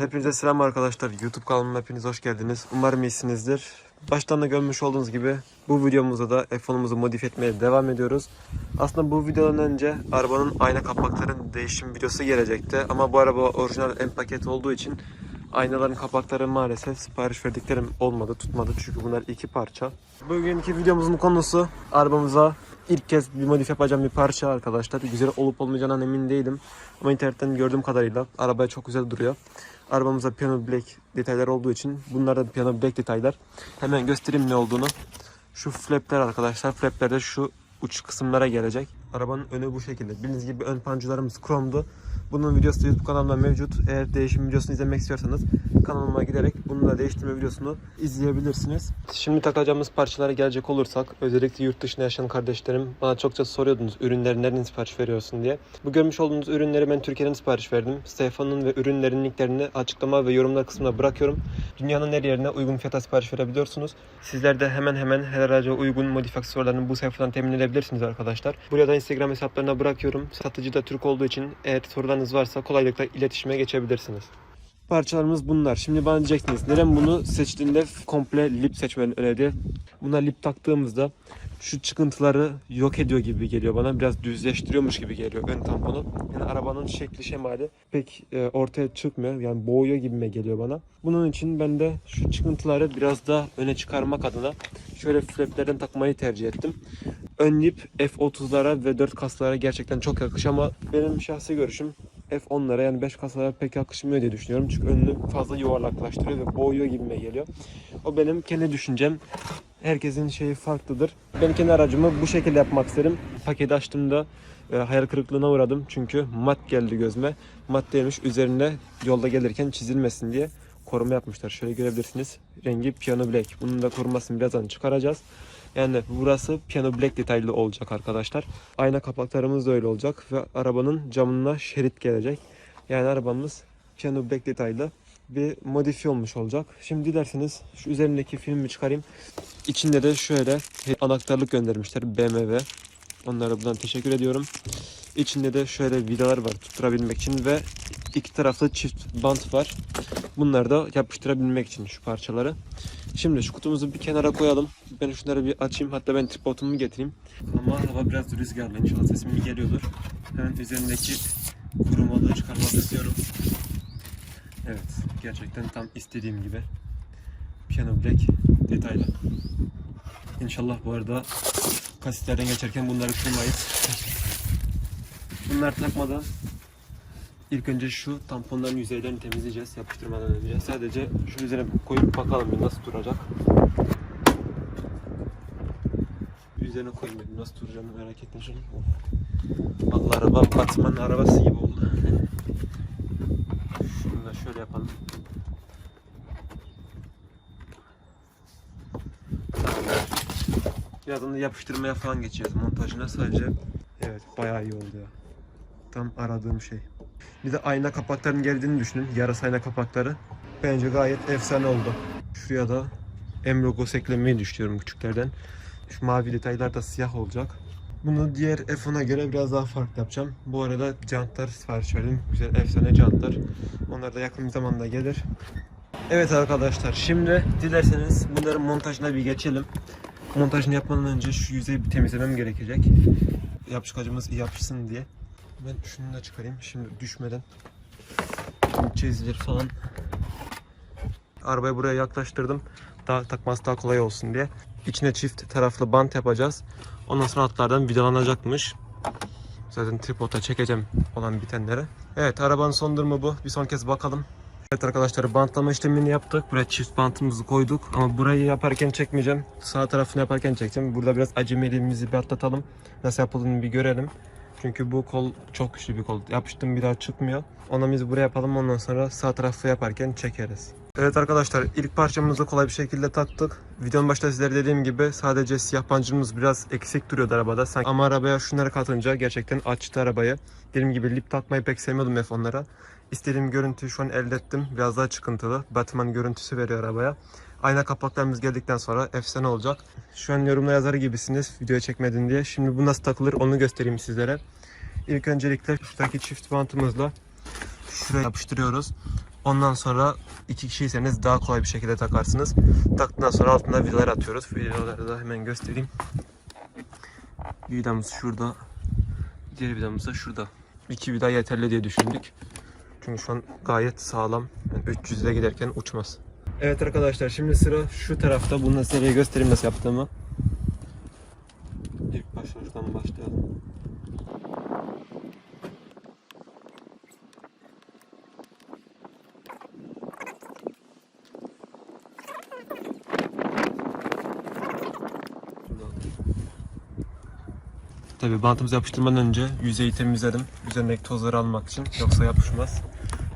hepinize selam arkadaşlar. YouTube kanalıma hepiniz hoş geldiniz. Umarım iyisinizdir. Baştan da görmüş olduğunuz gibi bu videomuzda da F10'umuzu modifiye etmeye devam ediyoruz. Aslında bu videodan önce arabanın ayna kapaklarının değişim videosu gelecekti. Ama bu araba orijinal M paket olduğu için aynaların kapakları maalesef sipariş verdiklerim olmadı, tutmadı. Çünkü bunlar iki parça. Bugünkü videomuzun konusu arabamıza ilk kez bir modif yapacağım bir parça arkadaşlar. Güzel olup olmayacağından emin değilim. Ama internetten gördüğüm kadarıyla arabaya çok güzel duruyor. Arabamızda piano black detaylar olduğu için bunlar da piano black detaylar. Hemen göstereyim ne olduğunu. Şu flapler arkadaşlar. Flapler de şu uç kısımlara gelecek. Arabanın önü bu şekilde. Bildiğiniz gibi ön pancularımız kromdu. Bunun videosu YouTube kanalımda mevcut. Eğer değişim videosunu izlemek istiyorsanız kanalıma giderek bunu da değiştirme videosunu izleyebilirsiniz. Şimdi takacağımız parçalara gelecek olursak özellikle yurt dışında yaşayan kardeşlerim bana çokça soruyordunuz ürünleri nereden sipariş veriyorsun diye. Bu görmüş olduğunuz ürünleri ben Türkiye'den sipariş verdim. Stefano'nun ve ürünlerin linklerini açıklama ve yorumlar kısmına bırakıyorum. Dünyanın her yerine uygun fiyata sipariş verebiliyorsunuz. Sizler de hemen hemen her araca uygun modif aksesuarlarını bu sayfadan temin edebilirsiniz arkadaşlar. Buraya da Instagram hesaplarına bırakıyorum. Satıcı da Türk olduğu için eğer sorularınız varsa kolaylıkla iletişime geçebilirsiniz. Parçalarımız bunlar. Şimdi bana diyeceksiniz neden bunu seçtiğinde komple lip seçmeni önerdi. Buna lip taktığımızda şu çıkıntıları yok ediyor gibi geliyor bana. Biraz düzleştiriyormuş gibi geliyor ön tamponu. Yani arabanın şekli şemali pek e, ortaya çıkmıyor. Yani boğuyor gibime geliyor bana. Bunun için ben de şu çıkıntıları biraz daha öne çıkarmak adına şöyle flaplerden takmayı tercih ettim. Ön lip F30'lara ve 4 kaslara gerçekten çok yakışıyor ama benim şahsi görüşüm F10'lara yani 5 kasalara pek yakışmıyor diye düşünüyorum. Çünkü önünü fazla yuvarlaklaştırıyor ve boğuyor gibime geliyor. O benim kendi düşüncem. Herkesin şeyi farklıdır. Ben kendi aracımı bu şekilde yapmak isterim. Paketi açtığımda e, hayal kırıklığına uğradım. Çünkü mat geldi gözüme. Mat değilmiş üzerine yolda gelirken çizilmesin diye koruma yapmışlar. Şöyle görebilirsiniz. Rengi piano black. Bunun da korumasını birazdan çıkaracağız. Yani burası piano black detaylı olacak arkadaşlar. Ayna kapaklarımız da öyle olacak ve arabanın camına şerit gelecek. Yani arabamız piano black detaylı bir modifiye olmuş olacak. Şimdi dilerseniz şu üzerindeki filmi çıkarayım. İçinde de şöyle anahtarlık göndermişler BMW. Onlara buradan teşekkür ediyorum. İçinde de şöyle vidalar var tutturabilmek için ve iki taraflı çift bant var. Bunları da yapıştırabilmek için şu parçaları. Şimdi şu kutumuzu bir kenara koyalım. Ben şunları bir açayım. Hatta ben tripodumu getireyim. Ama hava biraz rüzgarlı. İnşallah sesim iyi geliyordur. Hemen üzerindeki kurumalığı çıkarmak istiyorum. Evet. Gerçekten tam istediğim gibi. Piano Black detaylı. İnşallah bu arada kasitlerden geçerken bunları kırmayız. Bunlar takmadan ilk önce şu tamponların yüzeylerini temizleyeceğiz yapıştırmadan önce. Sadece şu üzerine koyup bakalım bir nasıl duracak. Üzerine koyayım dedim nasıl duracağını merak ettim şimdi. Allah araba Batman arabası gibi oldu. Şunu da şöyle yapalım. Birazdan da yapıştırmaya falan geçeceğiz montajına sadece. Evet bayağı iyi oldu ya. Tam aradığım şey. Bir de ayna kapaklarının geldiğini düşünün. Yarası ayna kapakları. Bence gayet efsane oldu. Şuraya da M logosu eklemeyi düşünüyorum küçüklerden. Şu mavi detaylar da siyah olacak. Bunu diğer F10'a göre biraz daha farklı yapacağım. Bu arada jantlar sipariş verdim. Güzel efsane jantlar. Onlar da yakın bir zamanda gelir. Evet arkadaşlar şimdi dilerseniz bunların montajına bir geçelim. Montajını yapmadan önce şu yüzeyi bir temizlemem gerekecek. Yapışkacımız iyi yapışsın diye. Ben şunu da çıkarayım şimdi düşmeden. Çizilir falan. Arabayı buraya yaklaştırdım. Daha takması daha kolay olsun diye. İçine çift taraflı bant yapacağız. Ondan sonra altlardan vidalanacakmış. Zaten tripoda çekeceğim olan bitenlere. Evet arabanın son durumu bu. Bir son kez bakalım. Evet arkadaşlar bantlama işlemini yaptık. Buraya çift bantımızı koyduk. Ama burayı yaparken çekmeyeceğim. Sağ tarafını yaparken çekeceğim. Burada biraz acemiliğimizi bir atlatalım. Nasıl yapıldığını bir görelim. Çünkü bu kol çok güçlü bir kol. Yapıştım bir daha çıkmıyor. Ona biz buraya yapalım ondan sonra sağ tarafı yaparken çekeriz. Evet arkadaşlar ilk parçamızı kolay bir şekilde taktık. Videonun başta sizlere dediğim gibi sadece siyah pancımız biraz eksik duruyordu arabada. Sanki ama arabaya şunları katınca gerçekten açtı arabayı. Dediğim gibi lip takmayı pek sevmiyordum F10'lara. İstediğim görüntüyü şu an elde ettim. Biraz daha çıkıntılı. Batman görüntüsü veriyor arabaya. Ayna kapaklarımız geldikten sonra efsane olacak. Şu an yorumla yazarı gibisiniz videoya çekmedin diye. Şimdi bu nasıl takılır onu göstereyim sizlere. İlk öncelikle şuradaki çift bantımızla şuraya yapıştırıyoruz. Ondan sonra iki kişiyseniz daha kolay bir şekilde takarsınız. Taktıktan sonra altına vidalar atıyoruz. Vidaları da hemen göstereyim. Vidamız şurada. Diğer vidamız da şurada. İki vida yeterli diye düşündük. Çünkü şu an gayet sağlam. Yani 300'e giderken uçmaz. Evet arkadaşlar şimdi sıra şu tarafta. Bunu da size göstereyim nasıl yaptığımı. İlk başta şuradan başlayalım. Tabi bantımızı yapıştırmadan önce yüzeyi temizledim. Üzerindeki tozları almak için. Yoksa yapışmaz.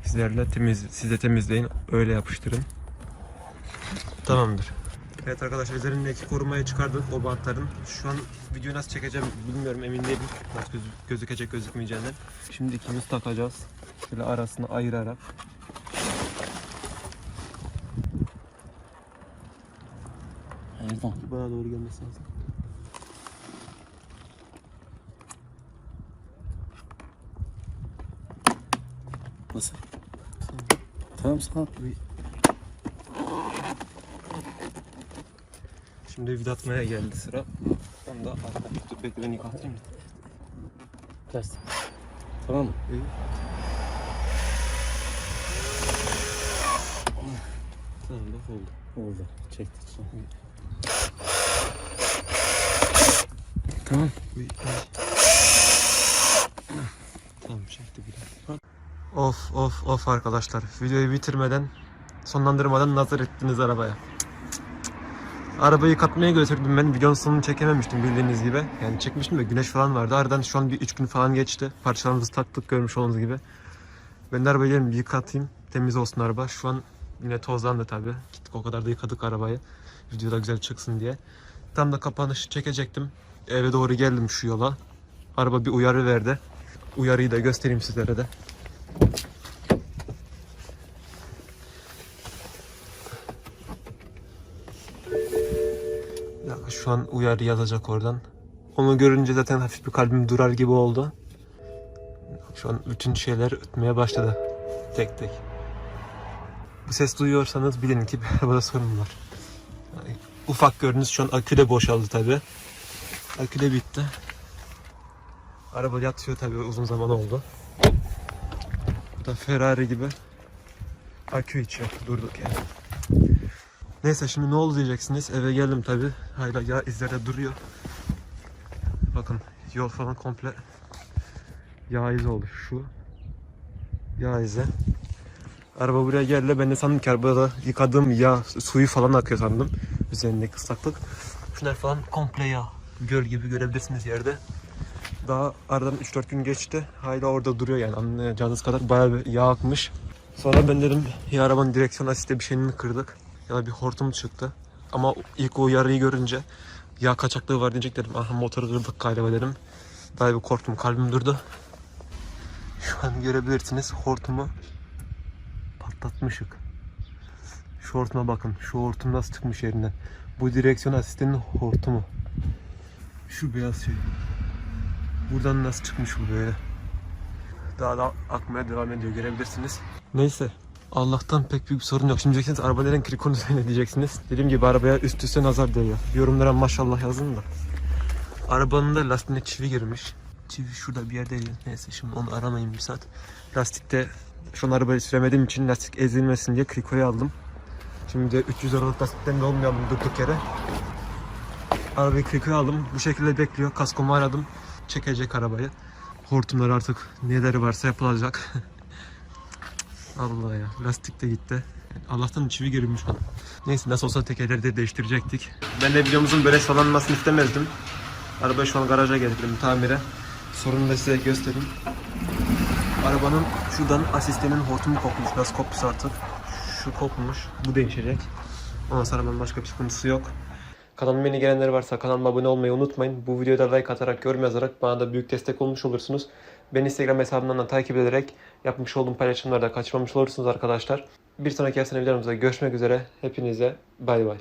Sizlerle temiz, siz de temizleyin. Öyle yapıştırın. Tamamdır. Evet arkadaşlar üzerindeki korumayı çıkardık o bantların. Şu an videoyu nasıl çekeceğim bilmiyorum emin değilim. Nasıl gözü- gözükecek gözükmeyeceğinden. Şimdi ikimiz takacağız. Şöyle arasını ayırarak. Nereden? Bana doğru gelmesi lazım. Nasıl? Tamam sağ Şimdi vidatmaya geldi sıra. Ben de arka dur bekle ben yıkatayım mı? Ters. Tamam mı? İyi. Tamam da oldu. Oldu. Çektik. Tamam. Ay. Tamam çekti biraz. Of of of arkadaşlar. Videoyu bitirmeden sonlandırmadan nazar ettiniz arabaya. Arabayı yıkatmaya götürdüm ben. Videonun sonunu çekememiştim bildiğiniz gibi. Yani çekmiştim de güneş falan vardı. Aradan şu an bir 3 gün falan geçti. Parçalarımızı taktık görmüş olduğunuz gibi. Ben de arabayı gelin bir yıkatayım. Temiz olsun araba. Şu an yine tozlandı tabi. Gittik o kadar da yıkadık arabayı. Videoda güzel çıksın diye. Tam da kapanışı çekecektim. Eve doğru geldim şu yola. Araba bir uyarı verdi. Uyarıyı da göstereyim sizlere de. Şu an uyarı yazacak oradan. Onu görünce zaten hafif bir kalbim durar gibi oldu. Şu an bütün şeyler ötmeye başladı. Tek tek. Bu ses duyuyorsanız bilin ki bir sorun var. Ufak gördüğünüz şu an akü de boşaldı tabi. Akü de bitti. Araba yatıyor tabi uzun zaman oldu. Bu da Ferrari gibi akü içiyor durduk yani. Neyse şimdi ne oldu diyeceksiniz. Eve geldim tabi. Hala yağ izleri duruyor. Bakın yol falan komple yağ izi oldu. Şu yağ izi. Araba buraya geldi. Ben de sandım ki arabada yıkadığım yağ suyu falan akıyor sandım. Üzerindeki ıslaklık. Şunlar falan komple yağ. Göl gibi görebilirsiniz yerde. Daha aradan 3-4 gün geçti. Hala orada duruyor yani anlayacağınız kadar bayağı bir yağ akmış. Sonra ben dedim ya arabanın direksiyon asiste bir şeyini kırdık. Ya da bir hortum çıktı. Ama ilk o uyarıyı görünce yağ kaçaklığı var diyecek dedim. Aha motoru kırdık galiba dedim. Daha bir korktum kalbim durdu. Şu an görebilirsiniz hortumu patlatmışık. Şu hortuma bakın. Şu hortum nasıl çıkmış yerinden. Bu direksiyon asistinin hortumu. Şu beyaz şey. Buradan nasıl çıkmış bu böyle. Daha da akmaya devam ediyor görebilirsiniz. Neyse. Allah'tan pek büyük bir sorun yok. Şimdi diyeceksiniz araba neden krikon üzerine diyeceksiniz. Dediğim gibi arabaya üst üste nazar değiyor. Yorumlara maşallah yazın da. Arabanın da lastiğine çivi girmiş. Çivi şurada bir yerdeydi. Neyse şimdi onu aramayın bir saat. Lastikte şu an arabayı süremediğim için lastik ezilmesin diye krikoyu aldım. Şimdi de 300 liralık lastikten de olmayalım durduk yere. Arabayı krikoya aldım. Bu şekilde bekliyor. Kaskomu aradım. Çekecek arabayı. Hortumlar artık neleri varsa yapılacak. Allah ya. Lastik de gitti. Allah'tan çivi girmiş bana. Neyse nasıl olsa tekerleri de değiştirecektik. Ben de videomuzun böyle sallanmasını istemezdim. Arabayı şu an garaja getirdim tamire. Sorunu da size göstereyim. Arabanın şuradan asistenin hortumu kopmuş. Nasıl kopmuş artık. Şu kopmuş. Bu değişecek. Ondan sonra arabanın başka bir sıkıntısı yok. Kanalıma yeni gelenler varsa kanalıma abone olmayı unutmayın. Bu videoda like atarak, yorum yazarak bana da büyük destek olmuş olursunuz. Beni Instagram hesabımdan da takip ederek yapmış olduğum paylaşımlarda kaçırmamış olursunuz arkadaşlar. Bir sonraki efsane videomuzda görüşmek üzere. Hepinize bay bay.